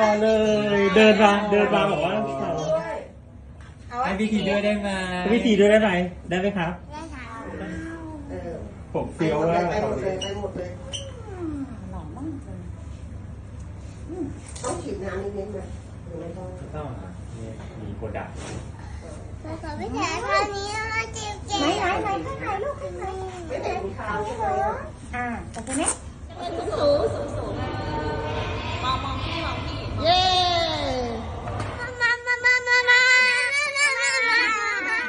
มาเลยเดินมาเดินมาบอกว่าให้พิธีด้วยได้ไหมวิธีด้วยได้ไหมได้ไหมครับได้ค่ะเออผมเฟี้ยวว่าไปหมดเลยไปหมดเลยหล่อมากเลยต้องฉีดน้ำนิดๆไหมหรือไม่ต้องต้องอะนี่มีโปรดักต์เราขอไปแข่งคราวนี้นะเจ๊เจ๊ไหนไหนไหนข้างไหนลูกข้างไหนไม่แต่งขาวใช่ไหมอะอ่าโอเคไหมสูงสูงสูง เย้มามามามามามามา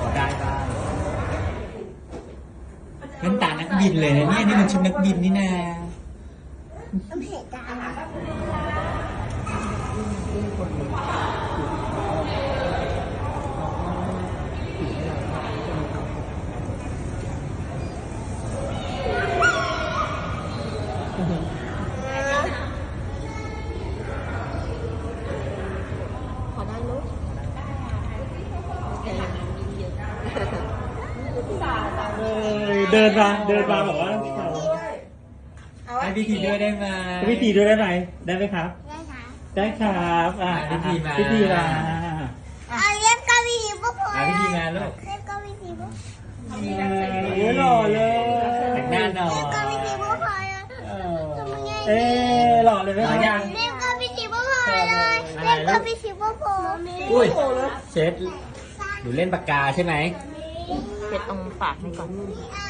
ขอได้บ้างเป็นตานักบินเลยนะเนี่ยนี่มันชุดนักบินนี่นา ต้องเห็นกัน ขอได้ลูก เลยเดินมาเดินมาบอกว่าให้พิธีด้วยได้ไหมวิธีด้วยได้ไหมได้ไหมครับ ได้ค่ะได้ครับอะพิธีมาพิธีมาเอาเล่นก็วิธีพวกผมอะพิธีมาลูกเล่นก็วิธีพวกโอ้ยหล่อเลยแต่งหน้าหน่อยเล่นก็วิธีพวกพอเลยเออเอ๊ะหล่อเลยไหมหล่อยังเล่นก็วิธีพวกพอเลยเล่นก็วิธีพวกผมอุ้ยเช็ดหนูเล่นปากกาใช่ไหม เก็บตรงปากนี่ก่อน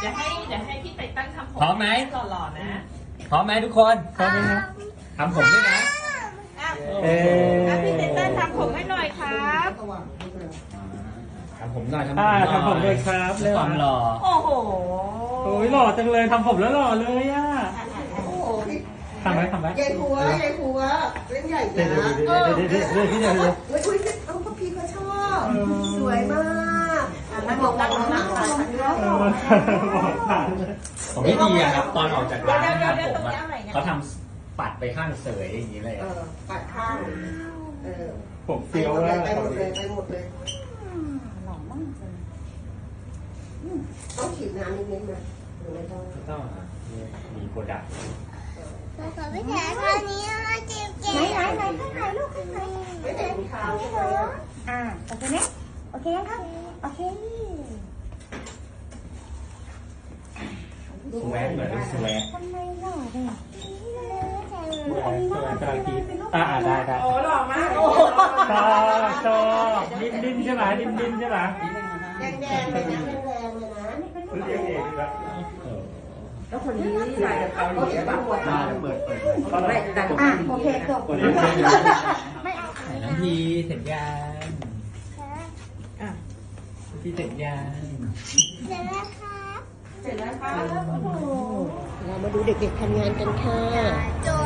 เดี๋ยวให้เดี๋ยวให้พี่ไปตั้งทำผมพร้อมไหม หล่อๆนะพร้อมไหมทุกคนพร้อมไหมครับทำผมด้วยนะเอ๊ะอะพี่เต้นเต้นทำผมให้หน่อยครับ ทำผมหน่อยทำผมหอ่าน่อยทำผมเลยครับเรื่องความหล่อโอ้โหโอ้ยหล่อจังเลยทำผมแล้วหล่อเลยอะโอ้โหพี่ทำไหมทำไหมยายหัวยายหัวเล่นใหญ่เดี๋ยวนะเดี๋ยวเดี๋ยวเดี๋ยวเดี๋ยวเดี๋ยวพี่เดี๋ยวเดี๋ยวเฮ้ยอุ้ยเอาพ่อพี่เขาชอบสวยมากอะนั่งลงนั่งลงนั่งลงเออ บอกผ่านเลยของพี่ดีอะครับ ตอนออกจากร้านทำผมอะเขาทำปัดไปข้างเสยอย่างนี้เลยเออะอปัดข้างเออผมไปเฟี้ยวหมดเลว่ายไปหมดเลยไปหมดเลยหล่อมากเลยต้องฉีดน้ำนิดๆไหมหรือไม่ต้องต้องอะนี่มีโปรดักต์เราขอไปแข่งคราวนี้นะเจ๊เจ๊ไหนไหนไหนข้างไหนลูกข้างไหนไม่แต่งขาวใช่ไหมอะอ่าโอเคไหม โอเคยังครับ โอเคสแวกเหมือนสแวกทำไมหล่อเลยสวยกำลังคิดอ่าอ่าได้ได้โอ้หล่อมากโอ้ชอบชอบดิ้นดิ้นใช่ไหมดิ้นดิ้นใช่ไหมแดงๆเลยนะแดงๆเลยนะคุณเองเองครับแล้วคนนี้ใส่กับเขาเดี๋ยวบางคนอ่าเปิดเปิดไม่แต่อะโอเคจบคนเองเองไม่เอาไหนน้องพีเสร็จยัง พี่เสร็จยังเสร็จแล้วครับเสร็จแล้วครับเรามาดูเด็กๆทำงานกันค่ะ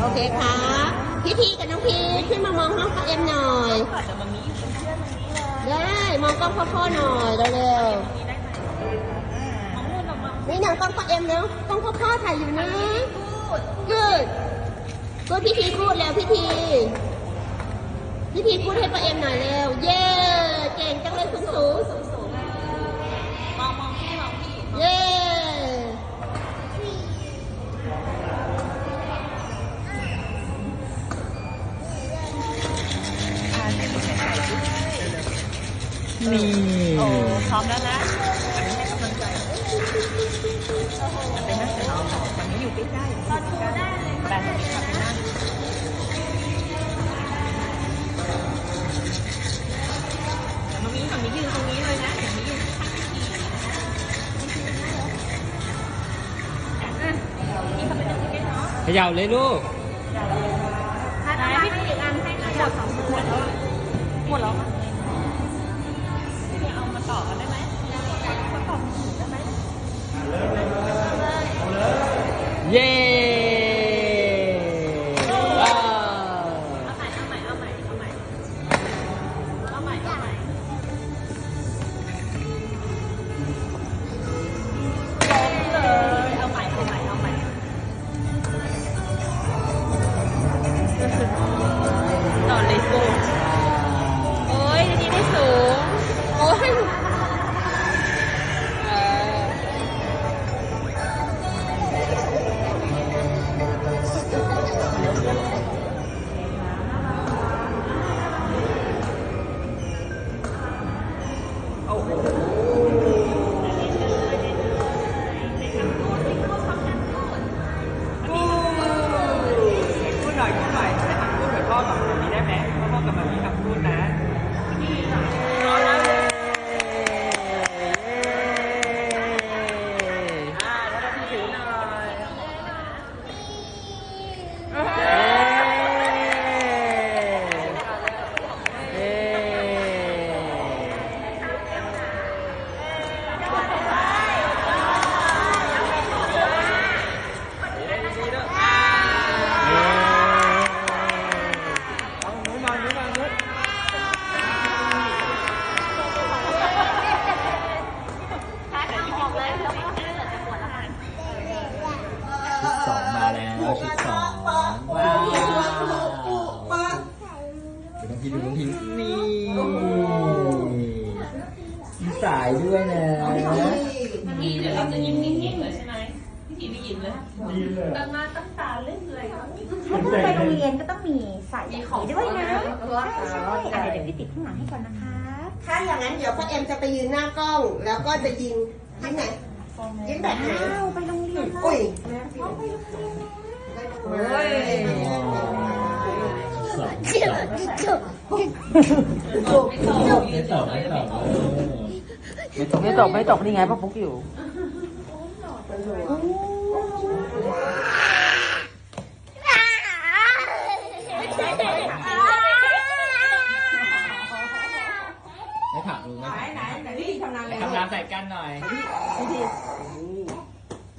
โอเคครับพี่ทีกับน้องพีขึ้นมามองห้องพ่อเอ็มหน่อยก่อนเดี๋ยวมันมีอยู่เป็นเพื่อนตรงนี้เลยได้มองกล้องพ่อๆหน่อยเร็วมองนู่นออกมาๆนี่นางกล้องพ่อเอ็มแล้วกล้องพ่อๆถ่ายอยู่นะกูดกูดพี่ทีพูดแล้วพี่ทีพี่ทีพูดให้พ่อเอ็มหน่อยเร็วเย้เก่งจังเลยคุณสู นี่โอ้พร้อมแล้วนะอันนี้ให้กำลังใจมันเป็นนักเตะเรามันไม่อยู่ใกล้ๆตอนดูได้เลยแบบนี้ค่ะเป็นนั่งแต่มันมีฝั่งนี้ยืนตรงนี้เลยนะอย่างนี้ยืนข้างที่อะนี่เขาเป็นนักเตะเนาะเขย่าเลยลูก น้องพี่ดูน้องพี่นี่มีสายด้วยนะพี่เดี๋ยวเราจะยิ้มเก่งๆเลยใช่ไหมพี่ทีไม่ยิ้มเลยดีเลยตั้งหน้าตั้งตาเล่นเลย ถ้าพูดไปโรงเรียนก็ต้องมีใส่ของด้วยนะ ใช่ใช่อะเดี๋ยวพี่ติดข้างหลังให้ก่อนนะคะ ถ้าอย่างนั้นเดี๋ยวพ่อเอ็มจะไปยืนหน้ากล้อง แล้วก็จะยิงยิงไหนยิงแบบไหนอ้าวไปโรงเรียนอุ้ยโอ้ยสอ งจุ๊บจุ๊บไม่ตอบไม่ตอบไม่ตกไม่ตกนี่ไงพ่อปุ๊กอยู่ไม่ถามดูไม่ไหนไหนพี่ทำงานเลยทำงานใส่กันหน่อย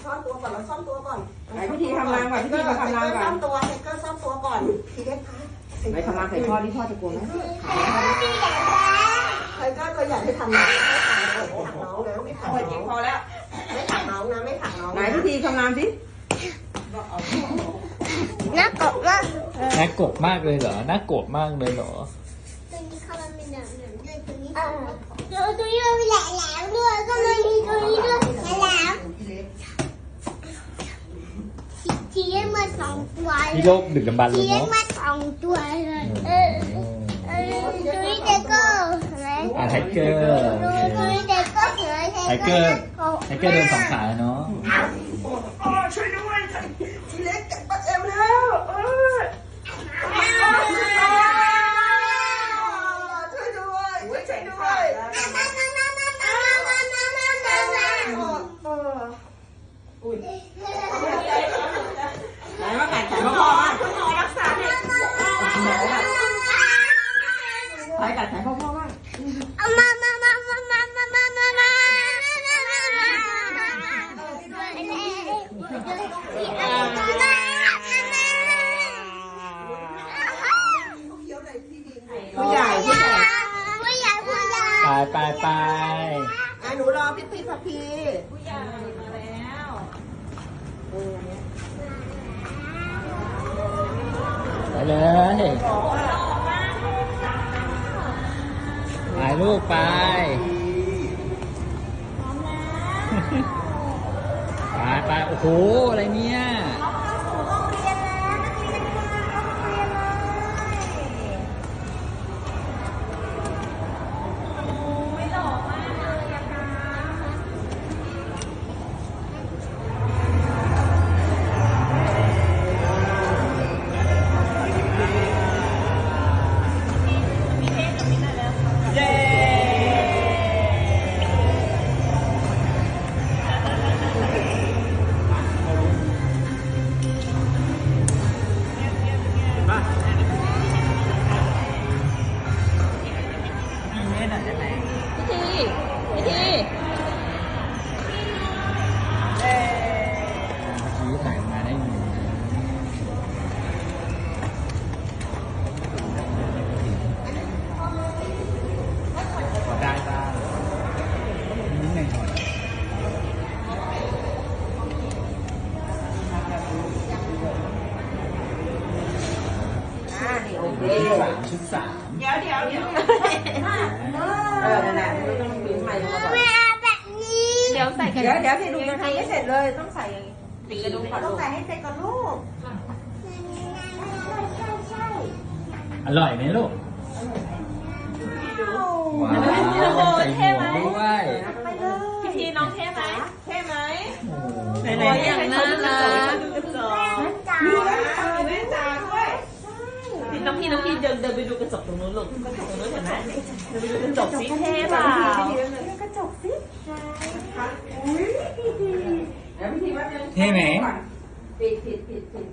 ซ่อนตัวก่อนเราซ่อนตัวก่อนไหนพี่ทีทำงานก่อนพี่ทีมาทำงานก่อนซ่อนตัวเซกเกอร์ซ่อนตัวก่อนทีเล็ก คะไปทำงานใส่พ่อที่พ่อจะกลัวไหมใครก็ตัวใหญ่ให้ทำน้องไม่ถักน้องนะไม่ถักน้องพอแล้ว ไม่ถักน้องนะไม่ถักน้องไหนพี่ทีทำงานสิน่ากบมากน่าโกรธมากเลยเหรอน่าโกรธมากเลยเหรอตัวนี้เขามันเป็นแบบนั้นด้วยตัวนี้ตัวตัวนี้มันแหลมแหลมด้วยก็มันมีตัวนี้ด้วยแหลมแหลมทีเอ็มมา สองตัวนี่โลกดึกดำบรรพ์เลทียเอ็มเนาะมาสองตัวเลยเออเออตัวนี้เด็กก็เห็นไหมอ่าไทเกอร์ตัวนี้เด็กก็เห็นไทเกอร์ไทเกอร์เดินสองขาเนาะ ช่วยด้วย ไปไปไปอะหนูรอพี่พี่พัพีไปเลยไปลูกไป ไปไปโอ้โห อะไรเนี่ย ชุดสามเดี๋ยวเดี๋ยวเดี๋ยวเออนั่นแหละไม่ต้องปีนใหม่มาก่อนไม่เอาแบบนี้เดี๋ยวใส่กระเดี๋ยวเดี๋ยวพี่ลุงยังทำไม่เสร็จเลยต้องใส่ติดกระดุมก่อนต้ลูองกใส่ให้เสร็จก่อนลูกอร่อยไหมลูกว้าวใส่หมวกด้วยไปเลยพี่ทีน้องเท่ไหมเท่ไหมโอ้โหไหนๆอย่างนั้นนะมีแว่นตามีแว่นตาด้วย พี่น้องพี่น้องพี่เดินเดินไปดูกระจกตรงนู้นลูกกระจกตรงนู้นเห็นไหมเดินไปดูกระจกสิเท่เปล่ากระจกสิอุ้ยพี่ทีเดี๋ยวพี่ทีว่าจะเท่ไหมปิดปิดปิดปิด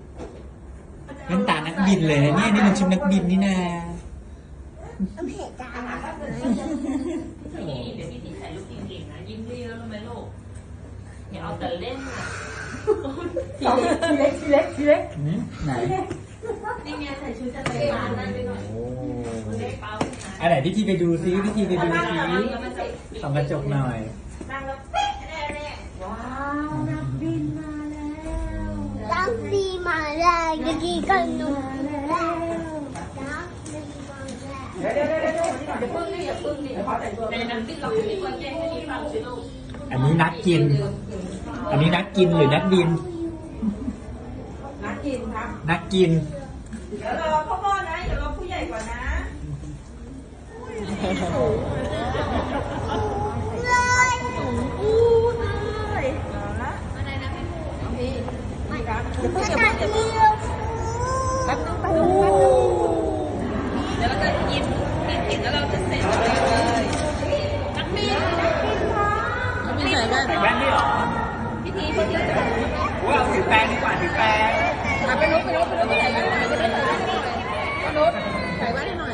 เล่นตานักบินเลยนะเนี่ยนี่มันชุดนักบินนี่นาเผ็ดจังพี่เดี๋ยวพี่ทีถ่ายรูปเก่งๆนะยิ้มดีแล้วรู้ไหมลูกอย่าเอาแต่เล่นนะทีเล็กทีเล็กทีเล็กหืมไหน นี่เมียใส่ชุดจะเตะบนั่นไปหน่อยโอเตะเป้าอัไรพี่ทีไปดูซิพี่ทีไปดูซิส่องกระจกหน่อยนั่งแล้วเป๊ะแน่ๆว้าวนักบินมาแล้วนักบินมาแล้วเมื่อกี้ก็หนุ่มแล้วนักบินมาแล้วเดี๋ยวเดี๋ยวเดี๋ยวอย่าพึ่งดิอย่าพึ่งดิขอแต่งตัวในนักบิดเราไม่ควรแจ้งให้พี่ฟังสิลูกอันนี้นักกิน อันนี้นักกินหรือนักบิน นักกิน เดี๋ยวรอพ่อพ่อนะ เดี๋ยวรอผู้ใหญ่ก่อนนะเดี๋ยวเราจะกินกินแล้วเราจะเสร็จเลยนักบินนักบินคะนักบินใส่แว่นใส่แว่นนี่หรอพี่ทีคนเยอะจังว่าถือแป้งดีกว่าถือแป้ง ไปนุ๊กไปนุ๊กไปนุ๊กไปไหนบ้างไหนไปนุ๊กใส่บ้านให้หน่อย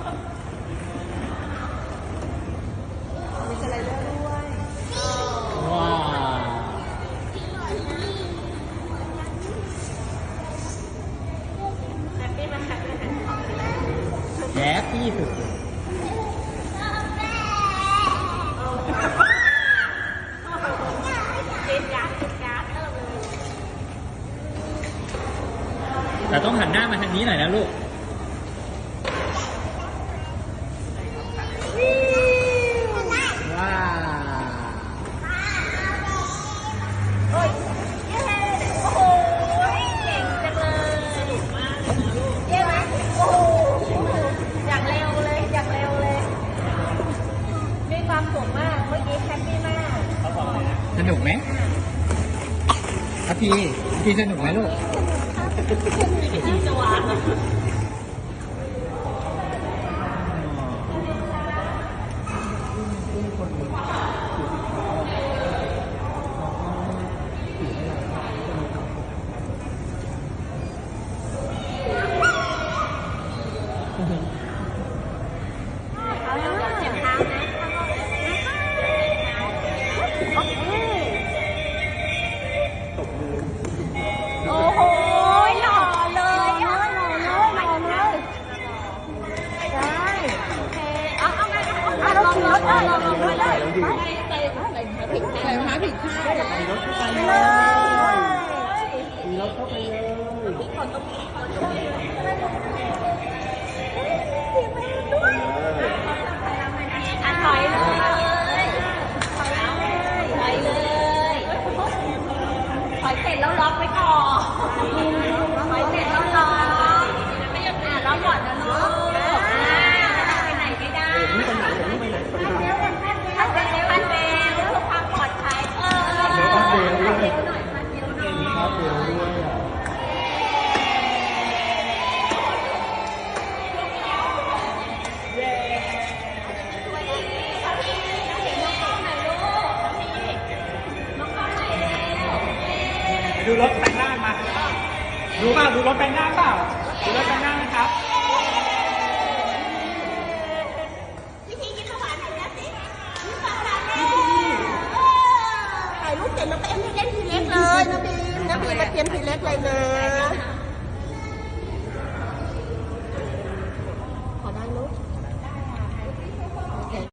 一天的没乐 อะถอยเลยถอยเลยถอยเลยถอยเสร็จแล้วล็อกไว้ก่อน ดูรถแปลงร่างมา ดูเปล่าดูรถแปลงร่างเปล่า ดูรถแปลงร่างนะครับ วิธีกินข้าวหวานหน่อยนะสิกินข้าวหวานแล้วถ่ายรูปเสร็จน้องไปเอ็มให้เล่นทีเล็กเลยนะบีมนะบีมมาเตรียมทีเล็กเลยเลย